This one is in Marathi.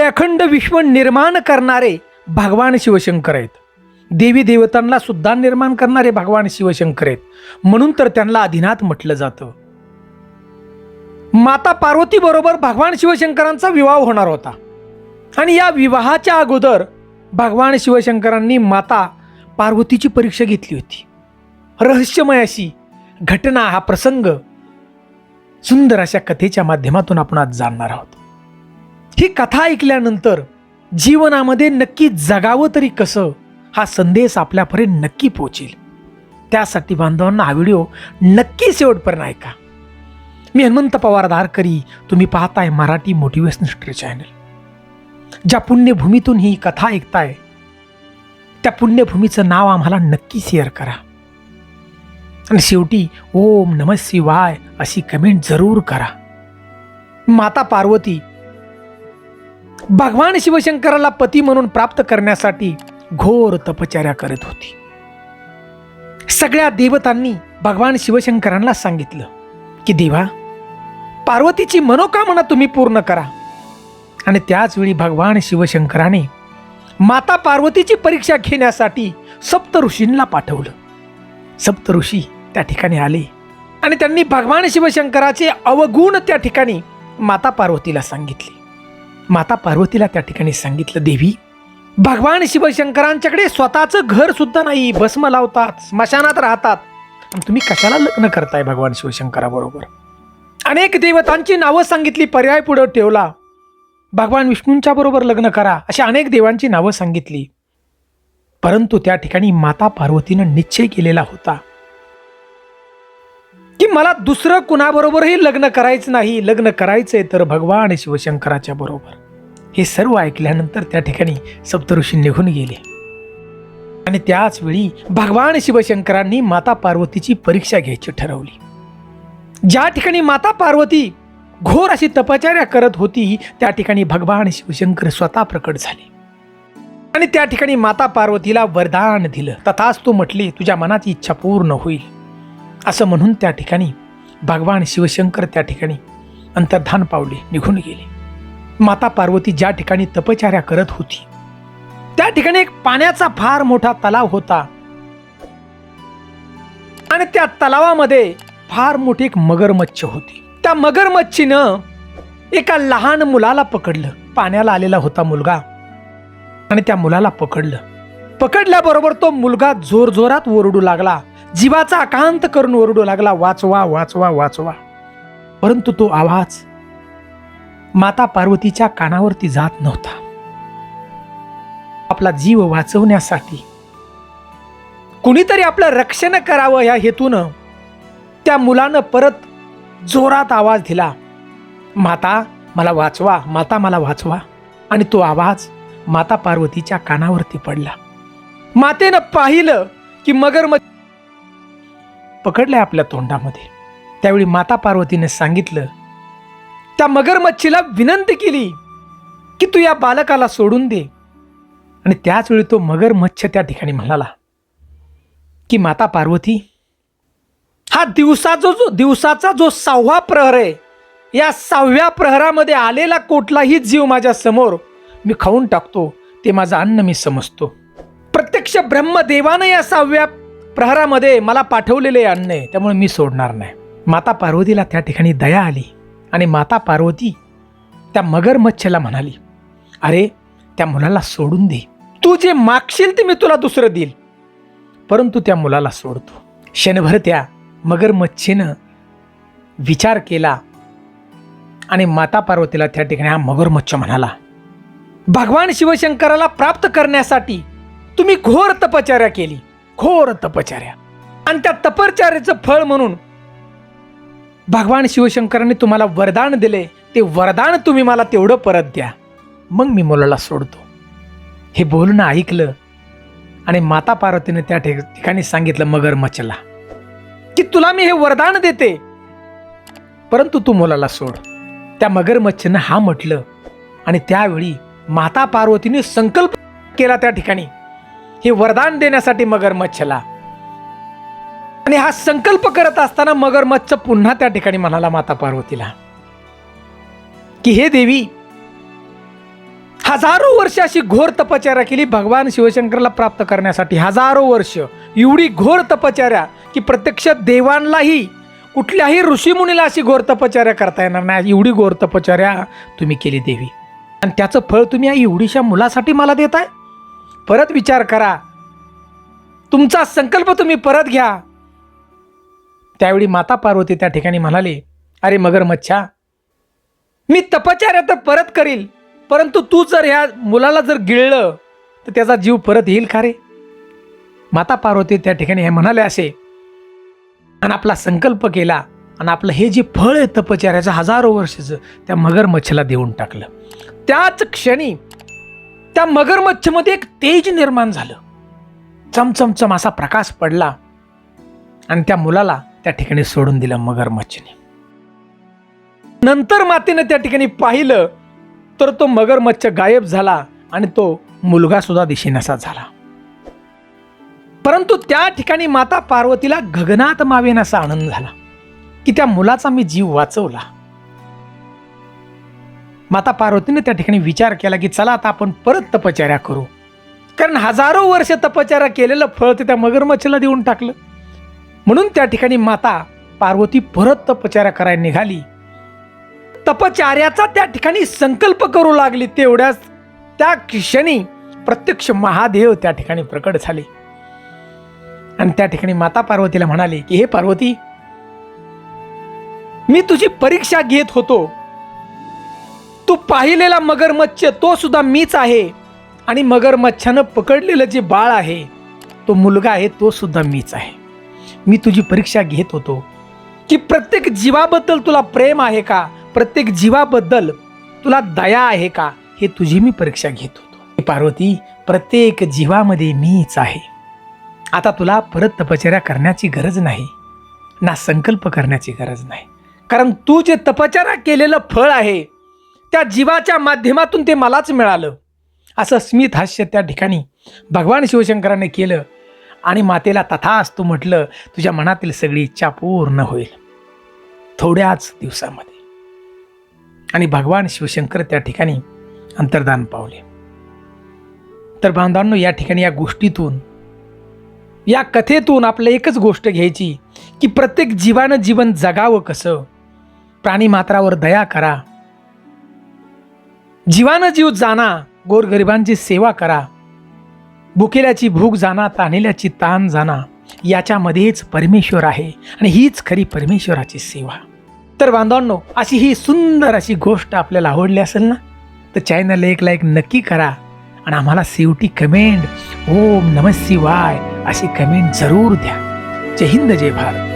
हे अखंड विश्व निर्माण करणारे भगवान शिवशंकर आहेत. देवी देवतांना सुद्धा निर्माण करणारे भगवान शिवशंकर आहेत. म्हणून तर त्यांना अधिनाथ म्हटलं जातं. माता पार्वती बरोबर भगवान शिवशंकरांचा विवाह होणार होता. आणि या विवाहाच्या अगोदर भगवान शिवशंकरांनी माता पार्वतीची परीक्षा घेतली होती. रहस्यमय अशी घटना हा प्रसंग सुंदर अशा कथेच्या माध्यमातून आपण आज जाणणार आहोत. ही कथा ऐकल्यानंतर जीवनामध्ये नक्की जगावं तरी कसं हा संदेश आपल्यापर्यंत नक्की पोहोचेल. त्यासाठी बांधवांना हा व्हिडिओ नक्की शेवटपर्यंत ऐका. मी हनुमंत पवार दारकरी तुम्ही पाहताय मराठी मोटिवेशनल चॅनल ज्या पुण्यभूमीतून ही कथा ऐकताय त्या पुण्यभूमीचं नाव आम्हाला नक्की शेअर करा. आणि शेवटी ओम नम शिवाय अशी कमेंट जरूर करा. माता पार्वती भगवान शिवशंकराला पती म्हणून प्राप्त करण्यासाठी घोर तपचार्या करत होती. सगळ्या देवतांनी भगवान शिवशंकरांना सांगितलं की देवा पार्वतीची मनोकामना तुम्ही पूर्ण करा. आणि त्याचवेळी भगवान शिवशंकराने माता पार्वतीची परीक्षा घेण्यासाठी सप्त ऋषींना पाठवलं. सप्त ऋषी त्या ठिकाणी आले आणि त्यांनी भगवान शिवशंकराचे अवगुण त्या ठिकाणी माता पार्वतीला सांगितले. माता पार्वतीला त्या ठिकाणी सांगितलं देवी भगवान शिवशंकरांच्याकडे स्वतःचं घर सुद्धा नाही भस्म लावतात स्मशानात राहतात. तुम्ही कशाला लग्न करताय भगवान शिवशंकराबरोबर? अनेक देवतांची नावं सांगितली पर्याय पुढं ठेवला. भगवान विष्णूंच्या बरोबर लग्न करा अशा अनेक देवांची नावं सांगितली. परंतु त्या ठिकाणी माता पार्वतीनं निश्चय केलेला होता. की मला दुसरं कुणाबरोबरही लग्न करायचं नाही लग्न करायचंय तर भगवान शिवशंकराच्या बरोबर. हे सर्व ऐकल्यानंतर त्या ठिकाणी सप्तऋषी निघून गेले. आणि त्याच वेळी भगवान शिवशंकरांनी माता पार्वतीची परीक्षा घ्यायची ठरवली. ज्या ठिकाणी माता पार्वती घोर अशी तपचार्या करत होती त्या ठिकाणी भगवान शिवशंकर स्वतः प्रकट झाले. आणि त्या ठिकाणी माता पार्वतीला वरदान दिलं. तथाच तू म्हटली तुझ्या मनाची इच्छा पूर्ण होईल. असं म्हणून त्या ठिकाणी भगवान शिवशंकर त्या ठिकाणी अंतर्धान पावले निघून गेले. माता पार्वती ज्या ठिकाणी तपचार्या करत होती त्या ठिकाणी एक पाण्याचा फार मोठा तलाव होता. आणि त्या तलावामध्ये फार मोठी एक मगरमच्छ होती. त्या मगरमच्छीनं एका लहान मुलाला पकडलं. पाण्याला आलेला होता मुलगा. आणि त्या मुलाला पकडलं. पकडल्याबरोबर तो मुलगा जोरजोरात ओरडू लागला. जीवाचा आकांत करून ओरडू लागला वाचवा वाचवा वाचवा. परंतु तो आवाज माता पार्वतीच्या कानावरती जात नव्हता. आपला जीव वाचवण्यासाठी कुणीतरी आपलं रक्षण करावं या हेतूनं त्या मुलानं परत जोरात आवाज दिला माता मला वाचवा माता मला वाचवा. आणि तो आवाज माता पार्वतीच्या कानावरती पडला. मातेनं पाहिलं की मगरमच्छ पकडलंय आपल्या तोंडामध्ये. त्यावेळी माता पार्वतीने सांगितलं त्या मगरमच्छीला विनंती केली की तू या बालकाला सोडून दे. आणि त्याचवेळी तो मगरमच्छ त्या ठिकाणी म्हणाला की माता पार्वती हा दिवसाचा जो दिवसाचा जो सहावा प्रहर आहे या सहाव्या प्रहरामध्ये आलेला कुठलाही जीव माझ्यासमोर मी खाऊन टाकतो ते माझं अन्न मी समजतो. प्रत्यक्ष ब्रह्मदेवानं या सहाव्या प्रहरामध्ये मला पाठवलेले अन्न आहे त्यामुळे मी सोडणार नाही. माता पार्वतीला त्या ठिकाणी दया आली आणि माता पार्वती त्या मगरमच्छला म्हणाली अरे त्या मुलाला सोडून दे. तू जे मागशील ते मी तुला दुसरं देईल. परंतु त्या मुलाला सोडतो. क्षणभर त्या मगरमच्छेनं विचार केला आणि माता पार्वतीला त्या ठिकाणी हा मगरमच्छ म्हणाला भगवान शिवशंकराला प्राप्त करण्यासाठी तुम्ही घोर तपचार्या केली. घोर तपचार्या आणि त्या तपचार्याचं फळ म्हणून भगवान शिवशंकरांनी तुम्हाला वरदान दिले ते वरदान तुम्ही मला तेवढं परत द्या. मग मी मुलाला सोडतो. हे बोलणं ऐकलं आणि माता पार्वतीने त्या ठिकाणी सांगितलं मगरमच्छला की तुला मी हे वरदान देते. परंतु तू मुलाला सोड. त्या मगरमच्छनं हा म्हटलं आणि त्यावेळी माता पार्वतीने संकल्प केला त्या ठिकाणी. हे वरदान देण्यासाठी मगरमच्छला आणि हा संकल्प करत असताना मगरमच्छ पुन्हा त्या ठिकाणी म्हणाला माता पार्वतीला की हे देवी हजारो वर्ष अशी घोर तपचार्या केली भगवान शिवशंकरला प्राप्त करण्यासाठी हजारो वर्ष एवढी घोर तपचार्या की प्रत्यक्ष देवांनाही कुठल्याही ऋषीमुनीला अशी घोर तपचार्या करता येणार नाही. एवढी घोर तपचार्या तुम्ही केली देवी. आणि त्याचं फळ तुम्ही या एवढीशा मुलासाठी मला देताय? परत विचार करा. तुमचा संकल्प तुम्ही परत घ्या. त्यावेळी माता पार्वती त्या ठिकाणी म्हणाले अरे मगरमच्छा मी तपश्चर्या तर परत करील परंतु तू जर ह्या मुलाला जर गिळलं तर त्याचा जीव परत येईल का रे? माता पार्वती त्या ठिकाणी हे म्हणाले असे आणि आपला संकल्प केला आणि आपलं हे जे फळ आहे तपचार्याचं हजारो वर्षाचं त्या मगरमच्छला देऊन टाकलं. त्याच क्षणी त्या मगरमच्छमध्ये एक तेज निर्माण झालं. चमचमचम असा प्रकाश पडला आणि त्या मुलाला त्या ठिकाणी सोडून दिलं मगरमच्छने. नंतर मातेनं त्या ठिकाणी पाहिलं तर तो मगरमच्छ गायब झाला आणि तो मुलगा सुद्धा दिशेनसा झाला. परंतु त्या ठिकाणी माता पार्वतीला गगनात मावेन असा आनंद झाला की त्या मुलाचा मी जीव वाचवला. माता पार्वतीने त्या ठिकाणी विचार केला की चला आता आपण परत तपचर्या करू. कारण हजारो वर्ष तपचर्या केलेलं फळ ते त्या मगरमच्छला देऊन टाकलं. म्हणून त्या ठिकाणी माता पार्वती परत तपचर्या करायला निघाली. तपचार्याचा त्या ठिकाणी संकल्प करू लागली तेवढ्याच त्या क्षणी प्रत्यक्ष महादेव त्या ठिकाणी प्रकट झाले. आणि त्या ठिकाणी माता पार्वतीला म्हणाले की हे पार्वती मी तुझी परीक्षा घेत होतो. तू पाहिलेला मगरमच्छ तो सुद्धा मीच आहे. आणि मगरमच्छानं पकडलेलं जे बाळ आहे तो मुलगा आहे तो सुद्धा मीच आहे. मी तुझी परीक्षा घेत होतो. की प्रत्येक जीवाबद्दल तुला प्रेम आहे का? प्रत्येक जीवाबद्दल तुला दया आहे का? हे तुझी मी परीक्षा घेत होतो. पार्वती प्रत्येक जीवामध्ये मीच आहे. आता तुला परत तपश्चर्या करण्याची गरज नाही. ना संकल्प करण्याची गरज नाही. कारण तू जे तपश्चर्या केलेलं फळ आहे त्या जीवाच्या माध्यमातून ते मलाच मिळालं. असं स्मित हास्य त्या ठिकाणी भगवान शिवशंकराने केलं आणि मातेला तथाच तू म्हटलं तुझ्या मनातील सगळी इच्छा पूर्ण होईल. थोड्याच दिवसामध्ये. आणि भगवान शिवशंकर त्या ठिकाणी अंतर्दान पावले. तर बांधवांनो या ठिकाणी या गोष्टीतून या कथेतून आपलं एकच गोष्ट घ्यायची की प्रत्येक जीवानं जीवन जगावं कसं? प्राणी मात्रावर दया करा. जीवानं जीव जाणा गोरगरिबांची सेवा करा. भुकेल्याची भूक जाणा ताणेल्याची ताण जाणा याच्यामध्येच परमेश्वर आहे आणि हीच खरी परमेश्वराची सेवा. तर बांधवांनो अशी ही सुंदर अशी गोष्ट आपल्याला आवडली असेल ना तर चॅनलला एक लाईक नक्की करा आणि आम्हाला शेवटी कमेंट ओम नम शिवाय अशी कमेंट जरूर द्या. जय हिंद जय भारत.